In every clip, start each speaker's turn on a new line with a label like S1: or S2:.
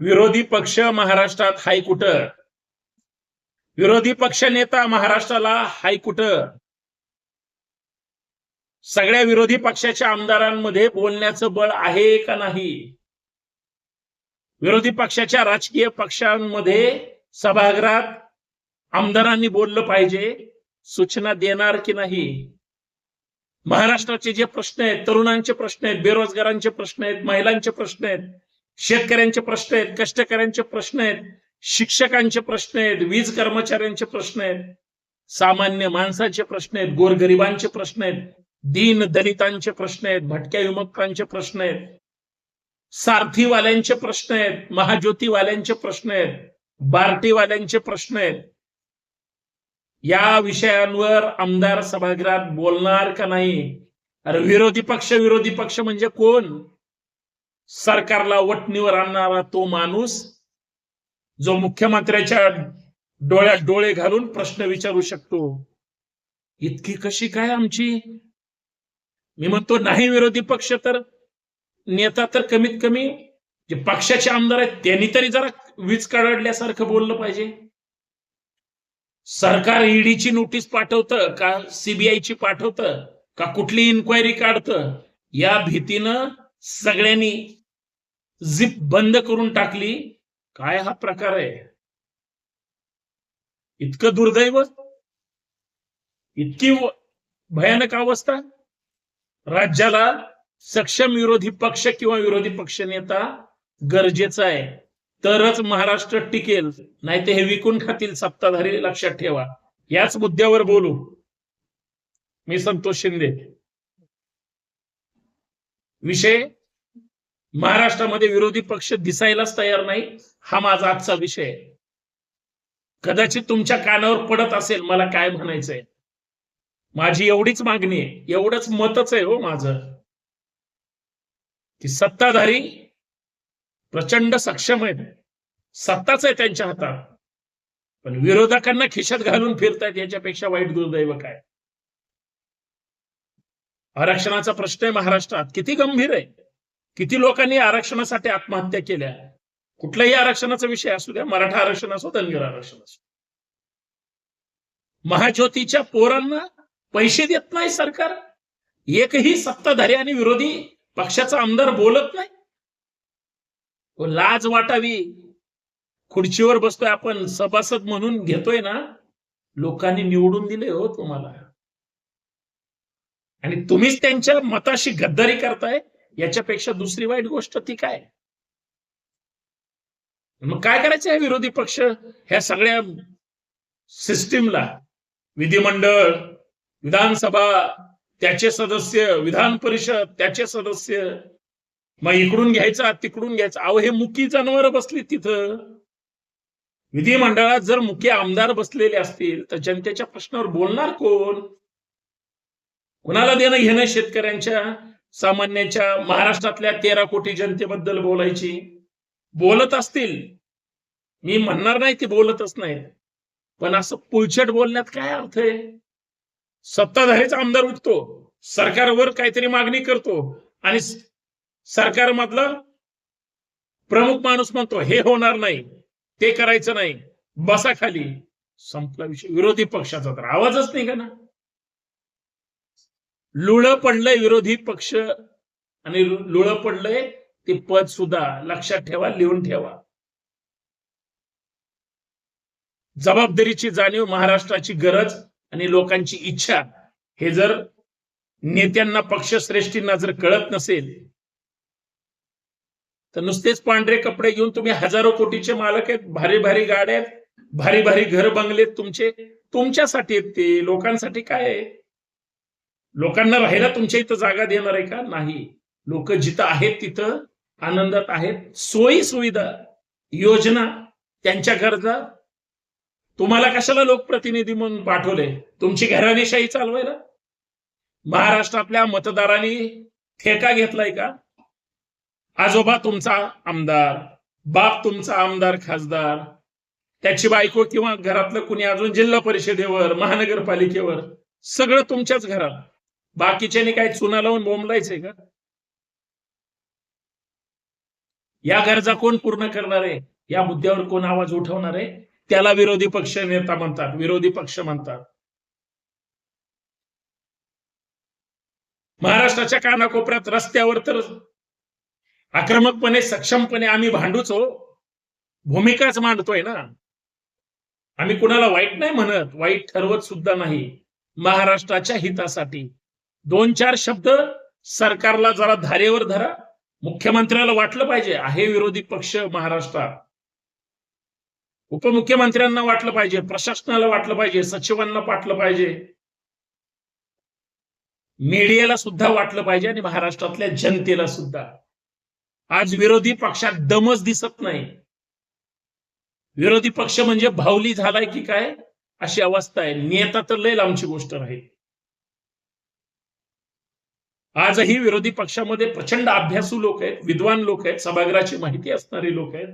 S1: विरोधी पक्ष महाराष्ट्रात हाय कुठं विरोधी पक्ष नेता महाराष्ट्राला हाय कुठं सगळ्या विरोधी पक्षाच्या आमदारांमध्ये बोलण्याचं बळ आहे का नाही? विरोधी पक्षाच्या राजकीय पक्षांमध्ये सभागृहात आमदारांनी बोललं पाहिजे सूचना देणार की नाही? महाराष्ट्राचे जे प्रश्न आहेत तरुणांचे प्रश्न आहेत बेरोजगारांचे प्रश्न आहेत महिलांचे प्रश्न आहेत शेतकऱ्यांचे प्रश्न आहेत कष्टकऱ्यांचे प्रश्न आहेत शिक्षकांचे प्रश्न आहेत वीज कर्मचाऱ्यांचे प्रश्न आहेत सामान्य माणसाचे प्रश्न आहेत गोरगरिबांचे प्रश्न आहेत दीन दलितांचे प्रश्न आहेत भटक्या विमुक्तांचे प्रश्न आहेत सारथीवाल्यांचे प्रश्न आहेत महाज्योतीवाल्यांचे प्रश्न आहेत बार्टीवाल्यांचे प्रश्न आहेत या विषयांवर आमदार सभागृहात बोलणार का नाही अरे विरोधी पक्ष विरोधी पक्ष म्हणजे कोण सरकारला वटणीवर आणणारा तो माणूस जो मुख्यमंत्र्याच्या डोळ्यात डोळे घालून प्रश्न विचारू शकतो इतकी कशी काय आमची? मी म्हणतो नाही विरोधी पक्ष तर नेता तर कमीत कमी जे पक्षाचे आमदार आहेत त्यांनी तरी जरा वीज काढल्यासारखं बोललं पाहिजे. सरकार ईडीची नोटीस पाठवतं का सीबीआयची पाठवतं का कुठली इन्क्वायरी काढतं या भीतीनं सगळ्यांनी झिप बंद करून टाकली. काय हा प्रकार आहे? इतकं दुर्दैव? इतकी भयानक अवस्था? राज्याला सक्षम विरोधी पक्ष किंवा विरोधी पक्ष नेता गरजेचा आहे. तरच महाराष्ट्र टिकेल नाही ते हे विकून खातील सत्ताधारी लक्षात ठेवा. याच मुद्द्यावर बोलू. मी संतोष शिंदे. विषय महाराष्ट्रामध्ये विरोधी पक्ष दिसायलाच तयार नाही. हा माझा आजचा विषय आहे. कदाचित तुमच्या कानावर पडत असेल मला काय म्हणायचंय. माझी एवढीच मागणी आहे. एवढंच मतच आहे हो माझं. की सत्ताधारी प्रचंड सक्षम आहेत. सत्ताच आहे त्यांच्या हातात. पण विरोधकांना खिशात घालून फिरतायत याच्यापेक्षा वाईट दुर्दैव काय? आरक्षणाचा प्रश्न आहे महाराष्ट्रात. किती गंभीर आहे. किती लोकांनी आरक्षणासाठी आत्महत्या केल्या. कुठल्याही आरक्षणाचा विषय असू द्या मराठा आरक्षण असो धनगर आरक्षण असो. महाज्योतीच्या पोरांना पैसे देत नाही सरकार. एकही सत्ताधारी आणि विरोधी पक्षाचा आमदार बोलत नाही. लाज वाटावी. खुर्चीवर बसतोय आपण. सभासद म्हणून घेतोय ना. लोकांनी निवडून दिले हो तुम्हाला. आणि तुम्हीच त्यांच्या मताशी गद्दारी करताय याच्यापेक्षा दुसरी वाईट गोष्ट ती काय? मग काय करायचं आहे विरोधी पक्ष? ह्या सगळ्या सिस्टीमला विधिमंडळ विधानसभा त्याचे सदस्य विधान परिषद त्याचे सदस्य मग इकडून घ्यायचा तिकडून घ्यायचा. अहो हे मुकी जनावर बसली तिथं. विधिमंडळात जर मुख्य आमदार बसलेले असतील तर जनतेच्या प्रश्नावर बोलणार कोण? कुणाला देणं घेणं शेतकऱ्यांच्या सामान्याच्या महाराष्ट्रातल्या तेरा कोटी जनतेबद्दल बोलायची? बोलत असतील. मी म्हणणार नाही ते बोलतच नाहीत. पण असं पुलछट बोलण्यात काय अर्थ आहे? सत्ताधारीचा आमदार उठतो सरकारवर काहीतरी मागणी करतो आणि सरकार मधला प्रमुख माणूस म्हणतो हे होणार नाही ते करायचं नाही बसा खाली. संपला विषय. विरोधी पक्षाचा तर आवाजच नाही का ना लुळ पडलंय विरोधी पक्ष आणि लुळ पडलंय ते पद सुद्धा लक्षात ठेवा लिहून ठेवा. जबाबदारीची जाणीव महाराष्ट्राची गरज आणि लोकांची इच्छा हे जर नेत्यांना पक्षश्रेष्ठींना जर कळत नसेल तर नुसतेच पांढरे कपडे घेऊन तुम्ही हजारो कोटीचे मालक आहेत भारी भारी गाड्या आहेत भारी भारी घर बंगलेत तुमचे. तुमच्यासाठी आहेत ते लोकांसाठी काय आहे? लोकांना राहायला तुमच्या इथं जागा देणार आहे का? नाही. लोक जिथं आहेत तिथं आनंदात आहेत. सोयी सुविधा योजना त्यांच्या गरजा. तुम्हाला कशाला लोकप्रतिनिधी म्हणून पाठवले? तुमची घराणेशाही चालवायला? महाराष्ट्रातल्या मतदारांनी ठेका घेतलाय का? आजोबा तुमचा आमदार बाप तुमचा आमदार खासदार. त्याची बायको किंवा घरातलं कुणी अजून जिल्हा परिषदेवर महानगरपालिकेवर सगळं तुमच्याच घरात. बाकीच्यानी काय चुना लावून बोंबलायचंय का? या गरजा कोण पूर्ण करणार आहे? या मुद्द्यावर कोण आवाज उठवणार आहे? त्याला विरोधी पक्ष नेता म्हणतात विरोधी पक्ष म्हणतात. महाराष्ट्राच्या कानाकोपऱ्यात रस्त्यावर तर आक्रमकपणे सक्षमपणे आम्ही भांडूच हो. भूमिकाच मांडतोय ना. आम्ही कुणाला वाईट नाही म्हणत वाईट ठरवत सुद्धा नाही. महाराष्ट्राच्या हितासाठी. दोन चार शब्द सरकारला जरा धारेवर धरा. मुख्यमंत्र्याला वाटलं पाहिजे आहे विरोधी पक्ष महाराष्ट्रात उपमुख्यमंत्र्यांना वाटलं पाहिजे प्रशासनाला वाटलं पाहिजे सचिवांना वाटलं पाहिजे. मीडियाला सुद्धा वाटलं पाहिजे आणि महाराष्ट्रातल्या जनतेला सुद्धा. आज विरोधी पक्षात दमच दिसत नाही. विरोधी पक्ष म्हणजे भावली झालाय की काय अशी अवस्था आहे. नेता तर लय लांबची गोष्ट राहील आजही विरोधी पक्षामध्ये प्रचंड अभ्यासू लोक आहेत विद्वान लोक आहेत सभागृहाची माहिती असणारी लोक आहेत.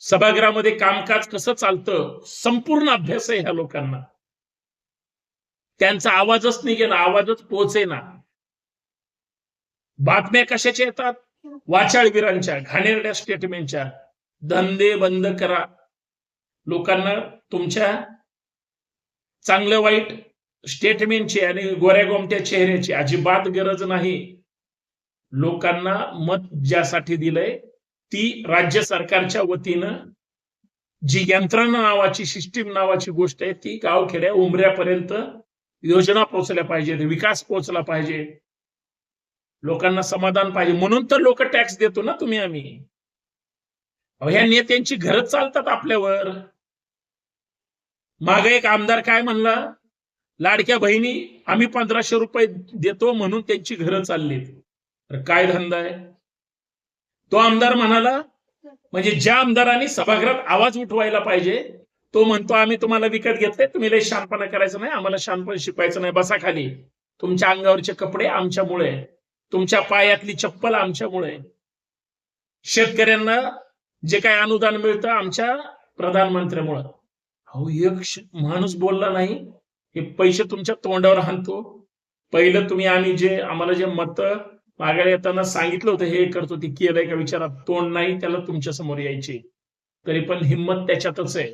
S1: सभागृहामध्ये कामकाज कसं चालतं संपूर्ण अभ्यास आहे ह्या लोकांना. त्यांचा आवाजच निघेना आवाजच पोहोचेना. बातम्या कशाच्या येतात? वाचाळवीरांच्या घाणेरड्या स्टेटमेंटच्या धंदे बंद करा. लोकांना तुमच्या चांगलं वाईट स्टेटमेंटची आणि गोऱ्या गोमट्या चेहऱ्याची अजिबात गरज नाही. लोकांना मत ज्यासाठी दिलंय ती राज्य सरकारच्या वतीनं जी यंत्रणा नावाची सिस्टीम नावाची गोष्ट आहे ती गावखेड्या उमऱ्यापर्यंत योजना पोहोचल्या पाहिजेत विकास पोहोचला पाहिजे. लोकांना समाधान पाहिजे. म्हणून तर लोक टॅक्स देतो ना तुम्ही आम्ही. ह्या नेत्यांची घरच चालतात आपल्यावर. माग एक आमदार काय म्हणला? लाडक्या बहिणी आम्ही पंधराशे रुपये देतो म्हणून त्यांची घरं चाललीत तर काय धंदा आहे? तो आमदार म्हणाला म्हणजे ज्या आमदारांनी सभागृहात आवाज उठवायला पाहिजे तो म्हणतो आम्ही तुम्हाला विकत घेतले तुम्ही लय शानपणा करायचं नाही आम्हाला शानपण शिकवायचं नाही बसा खाली. तुमच्या अंगावरचे कपडे आमच्यामुळे तुमच्या पायातली चप्पल आमच्यामुळे शेतकऱ्यांना जे काय अनुदान मिळतं आमच्या प्रधानमंत्र्यामुळं. अहो एक माणूस बोलला नाही हे पैसे तुमच्या तोंडावर हाणतो. पहिलं तुम्ही आम्ही जे आम्हाला जे मत मागायला येताना सांगितलं होतं हे करतो. ते केलंय का विचारात? तोंड नाही त्याला तुमच्यासमोर यायची. तरी पण हिंमत त्याच्यातच आहे.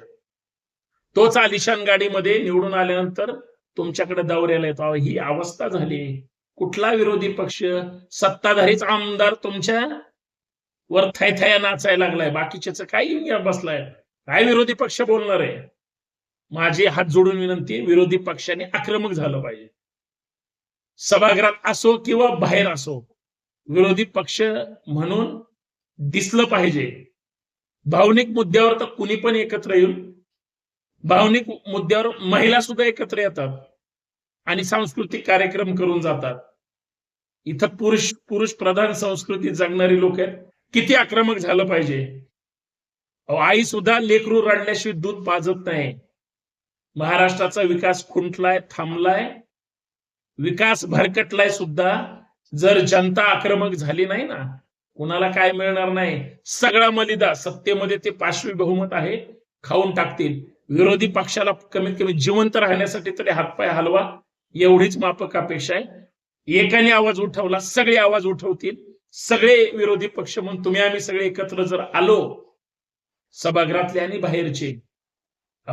S1: तोच आलिशान गाडीमध्ये निवडून आल्यानंतर तुमच्याकडे दौऱ्याला येतो. ही अवस्था झाली. कुठला विरोधी पक्ष? सत्ताधारीच आमदार तुमच्या वर थैथया नाचायला लागलाय. बाकीच्याच काही बसलाय. काय विरोधी पक्ष बोलणार आहे? माझी हात जोडून विनंती विरोधी पक्षाने आक्रमक झालं पाहिजे. सभागृहात असो किंवा बाहेर असो विरोधी पक्ष म्हणून दिसलं पाहिजे. भावनिक मुद्द्यावर तर कुणी पण एकत्र येऊन भावनिक मुद्द्यावर महिला सुद्धा एकत्र येतात आणि सांस्कृतिक कार्यक्रम करून जातात. इथं पुरुष पुरुष प्रधान संस्कृती जगणारी लोक आहेत. किती आक्रमक झालं पाहिजे. आई सुद्धा लेकरू रडल्याशिवाय दूध पाजत नाही. महाराष्ट्राचा विकास खुंटलाय थांबलाय? विकास भरकटलाय सुद्धा. जर जनता आक्रमक झाली नाही ना कुणाला काय मिळणार नाही? सगळा मलिदा सत्तेमध्ये ते पाचवी बहुमत आहे खाऊन टाकतील. विरोधी पक्षाला कमीत कमी जिवंत राहण्यासाठी तरी हातपाय हलवा एवढीच मापक अपेक्षा आहे. एकाने आवाज उठवला सगळे आवाज उठवतील. सगळे विरोधी पक्ष म्हणून तुम्ही आम्ही सगळे एकत्र जर आलो सभागृहातले आणि बाहेरचे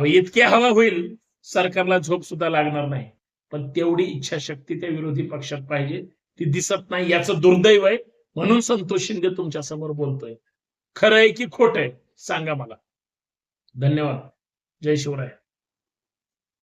S1: इतकी हवा होईल सरकारला झोप सुद्धा लागणार नाही. पण तेवढी इच्छाशक्ती त्या विरोधी पक्षात पाहिजे. ती दिसत नाही याचं दुर्दैव आहे. म्हणून संतोष शिंदे तुमच्यासमोर बोलतोय. खरं आहे की खोट आहे सांगा मला. धन्यवाद. जय शिवराय.